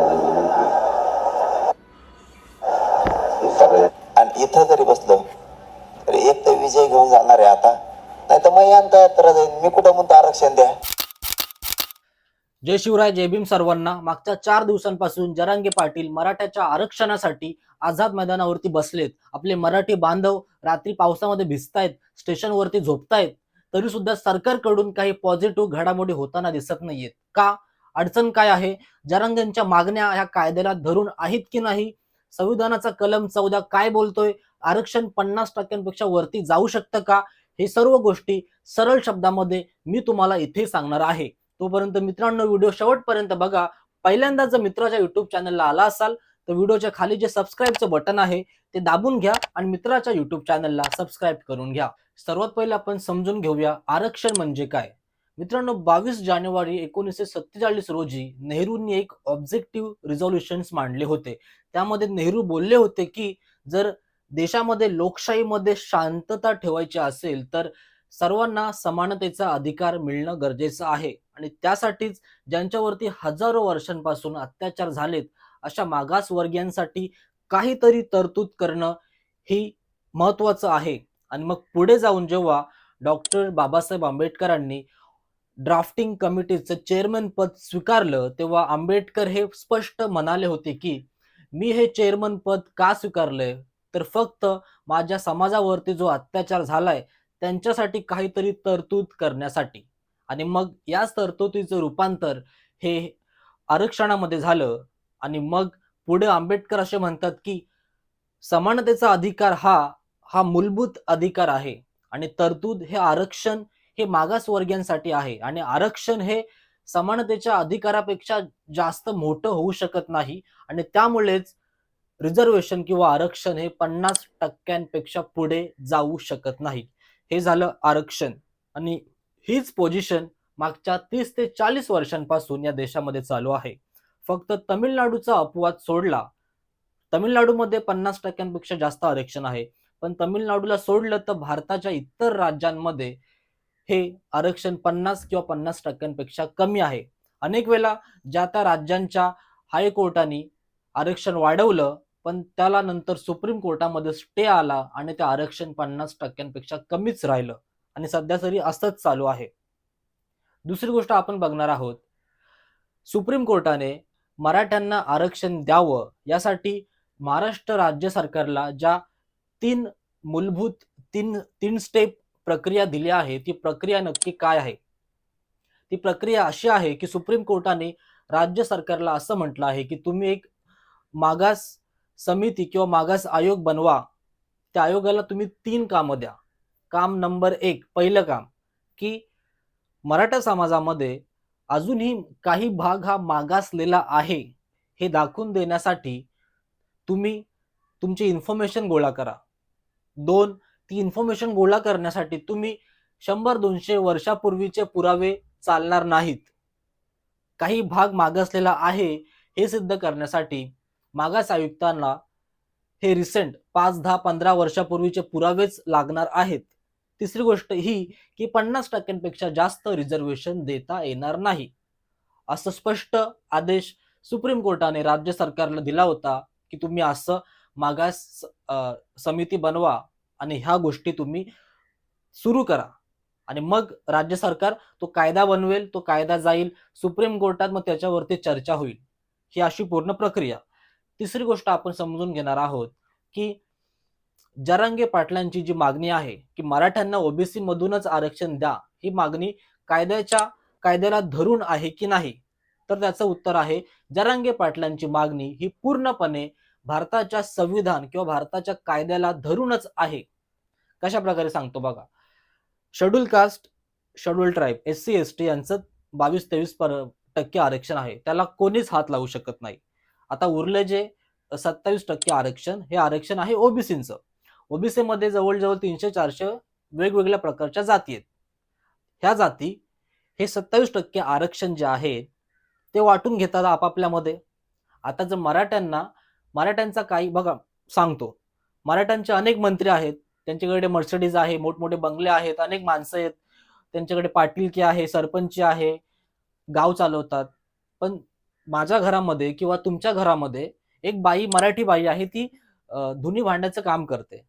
माझी विनंती सगळे आणि इथं जरी बसलं तरी एक तर विजय घेऊन जाणार आहे आता. नाही तर मग यांता यात्रा जाईल मी कुठं म्हणतो आरक्षण द्या? जय शिवराय जय भीम सर्वांना. मागच्या चार दिवसांपासून जरांगे पाटील मराठ्याच्या आरक्षणासाठी आझाद मैदानावरती बसलेत. आपले मराठी बांधव रात्री पावसामध्ये भिजतायत स्टेशनवरती झोपतायत तरी सुद्धा सरकारकडून काही पॉझिटिव्ह घडामोडी होताना दिसत नाहीयेत. का? अडचण काय आहे? जरांगेंच्या मागण्या ह्या कायद्याला धरून आहेत की नाही? संविधानाचा कलम चौदा काय बोलतोय? आरक्षण पन्नास टक्क्यांपेक्षा वरती जाऊ शकतं का? हे सर्व गोष्टी सरळ शब्दामध्ये मी तुम्हाला इथे सांगणार आहे. तोपर्यंत मित्रांनो व्हिडिओ शेवटपर्यंत बघा. पहिल्यांदा जर मित्राच्या युट्यूब चॅनलला आला असाल तर व्हिडिओच्या खाली जे सबस्क्राईबचं बटन आहे ते दाबून घ्या आणि मित्राच्या युट्यूब चॅनलला सबस्क्राईब करून घ्या. सर्वात पहिले आपण समजून घेऊया आरक्षण म्हणजे काय? मित्रांनो बावीस जानेवारी एकोणीसशे सत्तेचाळीस रोजी नेहरूंनी एक ऑब्जेक्टिव्ह रिझॉल्युशन्स मांडले होते. त्यामध्ये नेहरू बोलले होते की जर देशामध्ये लोकशाहीमध्ये शांतता ठेवायची असेल तर सर्वांना समानतेचा अधिकार मिळणं गरजेचं आहे. आणि त्यासाठीच ज्यांच्यावरती हजारो वर्षांपासून अत्याचार झालेत अशा मागासवर्गीयांसाठी काहीतरी तरतूद करणं ही महत्वाचं आहे. आणि मग पुढे जाऊन जेव्हा डॉक्टर बाबासाहेब आंबेडकरांनी ड्राफ्टिंग कमिटीचं चेअरमन पद स्वीकारलं तेव्हा आंबेडकर हे स्पष्ट म्हणाले होते की मी हे चेअरमन पद का स्वीकारलंय? तर फक्त माझ्या समाजावरती जो अत्याचार झालाय त्यांच्यासाठी काहीतरी तरतूद करण्यासाठी. आणि मग याच तरतुदीचं रूपांतर हे आरक्षणामध्ये झालं आणि मग पुढे आंबेडकर असे म्हणतात की समानतेचा अधिकार हा हा मूलभूत अधिकार आहे आणि तरतूद हे आरक्षण हे मागासवर्गीयांसाठी आहे. आणि आरक्षण हे समानतेच्या अधिकारापेक्षा जास्त मोठं होऊ शकत नाही. आणि त्यामुळेच रिझर्वेशन किंवा आरक्षण हे पन्नास टक्क्यांपेक्षा पुढे जाऊ शकत नाही. हे झालं आरक्षण. आणि हीच पोझिशन मागच्या तीस ते चाळीस वर्षांपासून या देशामध्ये चालू आहे. फक्त तमिळनाडूचा अपवाद सोडला. तमिळनाडूमध्ये पन्नास टक्क्यांपेक्षा जास्त आरक्षण आहे. पण तमिळनाडूला सोडलं तर भारताच्या इतर राज्यांमध्ये हे आरक्षण पन्नास किंवा पन्नास टक्क्यांपेक्षा कमी आहे. अनेक वेळा ज्या त्या राज्यांच्या हायकोर्टाने आरक्षण वाढवलं पण त्याला नंतर सुप्रीम कोर्टामध्ये स्टे आला आणि ते आरक्षण पन्नास टक्क्यांपेक्षा कमीच राहिलं आणि सध्या तरी असंच चालू आहे. दुसरी गोष्ट आपण बघणार आहोत सुप्रीम कोर्टाने मराठ्यांना आरक्षण द्यावं यासाठी महाराष्ट्र राज्य सरकारला ज्या तीन मूलभूत तीन तीन स्टेप प्रक्रिया दिली आहे ती प्रक्रिया नक्की काय आहे? ती प्रक्रिया अशी आहे की सुप्रीम कोर्टाने राज्य सरकारला असं म्हटलं आहे की तुम्ही एक मागास समिती किंवा मागास आयोग बनवा. त्या आयोगाला तुम्ही तीन कामं द्या. काम नंबर एक पहिलं काम की मराठा समाजामध्ये अजूनही काही भाग हा मागासलेला आहे हे दाखवून देण्यासाठी तुम्ही तुमची इन्फॉर्मेशन गोळा करा. दोन ती इन्फॉर्मेशन गोळा करण्यासाठी तुम्ही शंभर दोनशे वर्षापूर्वीचे पुरावे चालणार नाहीत. काही भाग मागासलेला आहे हे सिद्ध करण्यासाठी मागास आयुक्तांना हे रिसेंट पाच दहा पंधरा वर्षापूर्वीचे पुरावेच लागणार आहेत. तिसरी गोष्ट ही की पन्नास टक्क्यांपेक्षा जास्त रिझर्वेशन देता येणार नाही. असं स्पष्ट आदेश सुप्रीम कोर्टाने राज्य सरकारला दिला होता की तुम्ही असं मागास समिती बनवा. आणि ह्या गोष्टी तुम्ही सुरू करा. आणि मग राज्य सरकार तो कायदा बनवेल तो कायदा जाईल सुप्रीम कोर्टात मग त्याच्यावरती चर्चा होईल. ही अशी पूर्ण प्रक्रिया. तिसरी गोष्ट आपण समजून घेणार आहोत की जरांगे पाटलांची जी मागणी आहे की मराठ्यांना ओबीसी मधूनच आरक्षण द्या ही मागणी कायद्याच्या कायद्याला धरून आहे की नाही? तर त्याचं उत्तर आहे जरांगे पाटलांची मागणी ही पूर्णपणे भारताच्या संविधान किंवा भारताच्या कायद्याला धरूनच आहे. कशा प्रकारे सांगतो बघा. Schedule caste schedule tribe S C S T यांचं बावीस तेवीस पर टक्के आरक्षण आहे. त्याला कोणीच हात लावू शकत नाही. आता उरले जे सत्तावीस टक्के आरक्षण हे आरक्षण आहे ओबीसीचं ओबीसी मध्ये जवळजवळ तीनशे चारशे वेगवेगळ्या प्रकारच्या जाती आहेत. ह्या जाती हे सत्तावीस टक्के आरक्षण जे आहे ते वाटून घेतात आपापल्यामध्ये. आता जर मराठ्यांना मराठ्यांचा काही बघा सांगतो. मराठ्यांचे अनेक मंत्री आहेत. त्यांच्याकडे मर्सिडीज आहे मोठमोठे बंगले आहेत अनेक माणसं आहेत. त्यांच्याकडे पाटीलकी आहे सरपंच आहे. गाव चालवतात. पण माझ्या घरामध्ये किंवा तुमच्या घरामध्ये एक बाई मराठी बाई आहे ती धुनी भांड्याचं काम करते.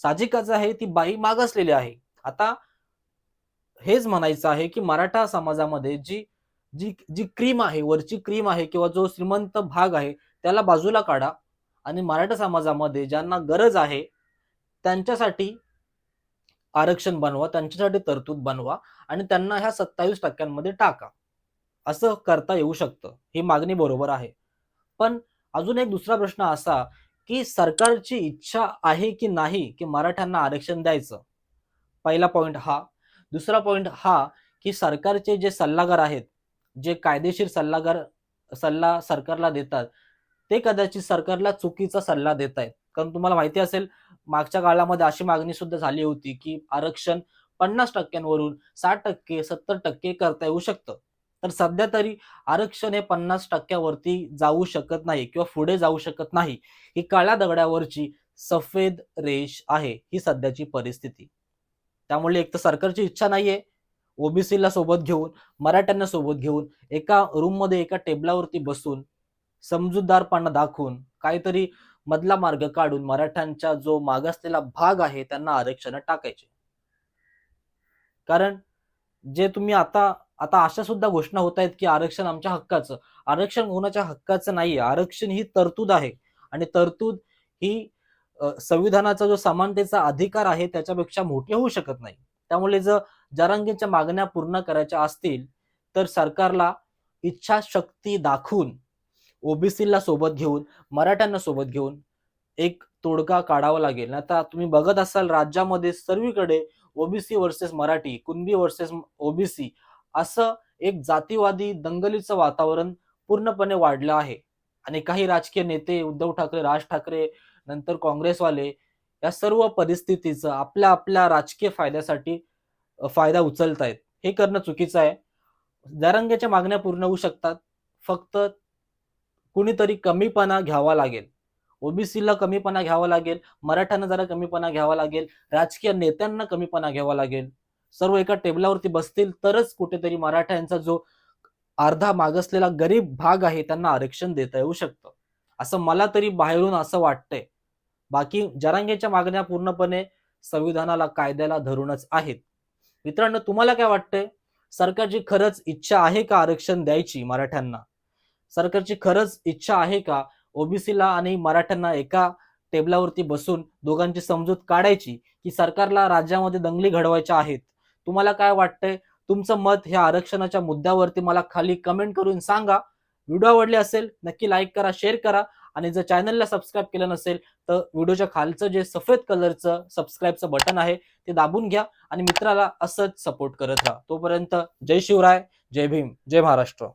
साहजिकच आहे ती बाई मागासलेली आहे. आता हेच म्हणायचं आहे की मराठा समाजामध्ये जी जी जी क्रीम आहे वरची क्रीम आहे किंवा जो श्रीमंत भाग आहे त्याला बाजूला काढा. आणि मराठा समाजामध्ये ज्यांना गरज आहे त्यांच्यासाठी आरक्षण बनवा त्यांच्यासाठी तरतूद बनवा आणि त्यांना ह्या सत्तावीस टक्क्यांमध्ये टाका. असं करता येऊ शकतं. ही मागणी बरोबर आहे. पण अजून एक दुसरा प्रश्न असा की सरकारची इच्छा आहे की नाही की मराठ्यांना आरक्षण द्यायचं? पहिला पॉईंट हा. दुसरा पॉईंट हा की सरकारचे जे सल्लागार आहेत जे कायदेशीर सल्लागार सल्ला सरकारला देतात ते कदाचित सरकारला चुकीचा सल्ला देत आहेत. कारण तुम्हाला माहिती असेल मागच्या काळामध्ये अशी मागणी सुद्धा झाली होती की आरक्षण पन्नास टक्क्यांवरून साठ टक्के सत्तर टक्के करता येऊ शकतं. तर सध्या तरी आरक्षण हे पन्नास टक्क्यावरती जाऊ शकत नाही किंवा पुढे जाऊ शकत नाही. ही काळ्या दगडावरची सफेद रेष आहे ही सध्याची परिस्थिती. त्यामुळे एक तर सरकारची इच्छा नाहीये ओबीसीला सोबत घेऊन मराठ्यांना सोबत घेऊन एका रूममध्ये एका टेबलावरती बसून समजूतदारपणा दाखवून काहीतरी मधला मार्ग काढून मराठ्यांचा जो मागासलेला भाग आहे त्यांना आरक्षण टाकायचे. कारण जे तुम्ही आता आता अशा सुद्धा घोषणा होत आहेत की आरक्षण आमच्या हक्काचं. आरक्षण कोणाच्या हक्काचं नाहीये आरक्षण ही तरतूद आहे. आणि तरतूद ही संविधानाचा जो समानतेचा अधिकार आहे त्याच्यापेक्षा मोठी होऊ शकत नाही. त्यामुळे जर जरांगीच्या मागण्या पूर्ण करायच्या असतील तर सरकारला इच्छाशक्ती दाखवून ओबीसीला सोबत घेऊन मराठ्यांना सोबत घेऊन एक तोडगा काढावा लागेल. आता तुम्ही बघत असाल राज्यामध्ये सर्वीकडे OBC versus Marathi Kunbi versus OBC असं एक जातीवादी दंगलीचं वातावरण पूर्णपणे वाढलं आहे. आणि काही राजकीय नेते उद्धव ठाकरे राज ठाकरे नंतर काँग्रेसवाले या सर्व परिस्थितीचं आपल्या आपल्या राजकीय फायद्यासाठी फायदा उचलत आहेत हे करणं चुकीचं आहे. दरंग्याच्या मागण्या पूर्ण होऊ शकतात. फक्त कुणीतरी कमीपणा घ्यावा लागेल. ओबीसीला कमीपणा घ्यावा लागेल मराठ्यांना जरा कमीपणा घ्यावा लागेल राजकीय नेत्यांना कमीपणा घ्यावा लागेल. सर्व एका टेबलावरती बसतील तरच कुठेतरी मराठ्यांचा जो अर्धा मागासलेला गरीब भाग आहे त्यांना आरक्षण देता येऊ शकतं. असं मला तरी बाहेरून असं वाटतंय. बाकी जरांगेच्या मागण्या पूर्णपणे संविधानाला कायद्याला धरूनच आहेत. मित्रांनो तुम्हाला काय वाटतंय? सरकारची खरंच इच्छा आहे का आरक्षण द्यायची मराठ्यांना? सरकारची खरंच इच्छा आहे का? ओबीसीला आणि मराठ्यांना एका टेबलावरती बसून दोघांची समजूत काढायची की सरकारला राज्यामध्ये दंगली घडवायच्या आहेत? तुम्हाला काय वाटतंय? तुमचं मत ह्या आरक्षणाच्या मुद्द्यावरती मला खाली कमेंट करून सांगा. व्हिडिओ आवडले असेल नक्की लाईक करा शेअर करा आणि जर चॅनलला सबस्क्राईब केलं नसेल तर व्हिडिओच्या खालचं जे सफेद कलरचं सबस्क्राईबचं बटन आहे ते दाबून घ्या आणि मित्राला असंच सपोर्ट करत राहा. तोपर्यंत जय शिवराय जय भीम जय महाराष्ट्र.